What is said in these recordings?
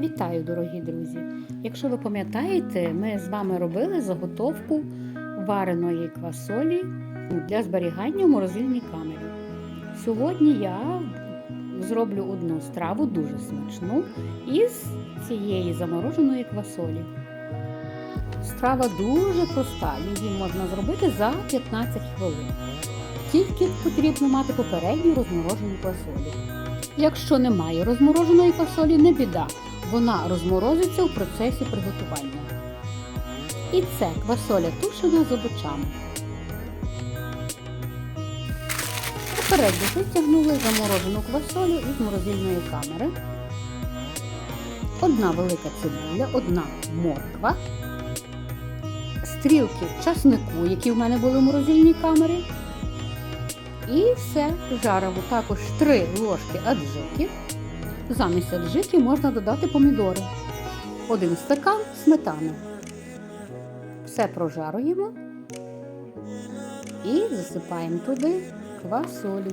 Вітаю, дорогі друзі! Якщо ви пам'ятаєте, ми з вами робили заготовку вареної квасолі для зберігання в морозильній камері. Сьогодні я зроблю одну страву дуже смачну із цієї замороженої квасолі. Страва дуже проста, її можна зробити за 15 хвилин. Тільки потрібно мати попередню розморожену квасолю. Якщо немає розмороженої квасолі, не біда, вона розморозиться у процесі приготування. І це квасоля тушена з овочами. Попередньо витягнули заморожену квасолю із морозильної камери. Одна велика цибуля, одна морква, стрілки часнику, які в мене були в морозильній камері. І все жаримо також 3 ложки аджики. Замість аджики можна додати помідори. Один стакан сметани. Все прожаруємо і засипаємо туди квасолю.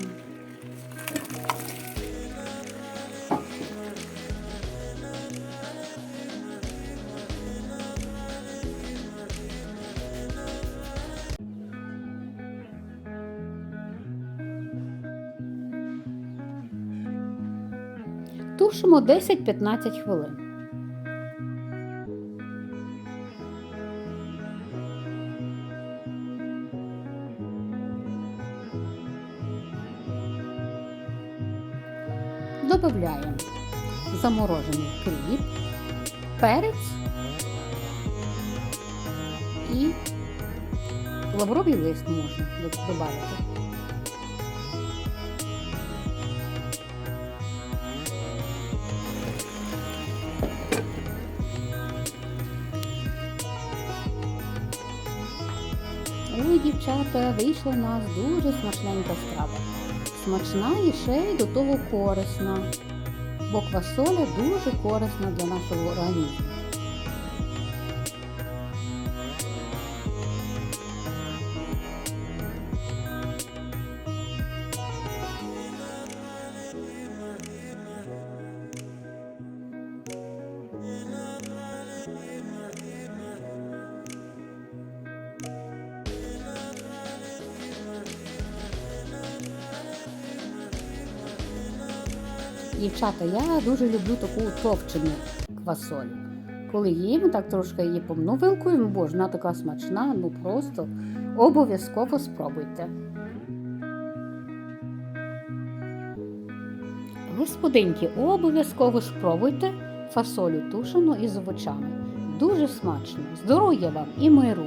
Тушимо 10-15 хвилин. Добавляємо заморожений кріп, перець і лавровий лист можна додати. Дівчата, вийшла у нас дуже смачненька страва. Смачна і ще й до того корисна, бо квасоля дуже корисна для нашого організму. Дівчата, я дуже люблю таку товчену квасоль. Коли їм, так трошки її помну вилкою, ну, боже, вона така смачна, ну просто обов'язково спробуйте. Господинки, обов'язково спробуйте фасолю тушену із овочами. Дуже смачно. Здоров'я вам і миру!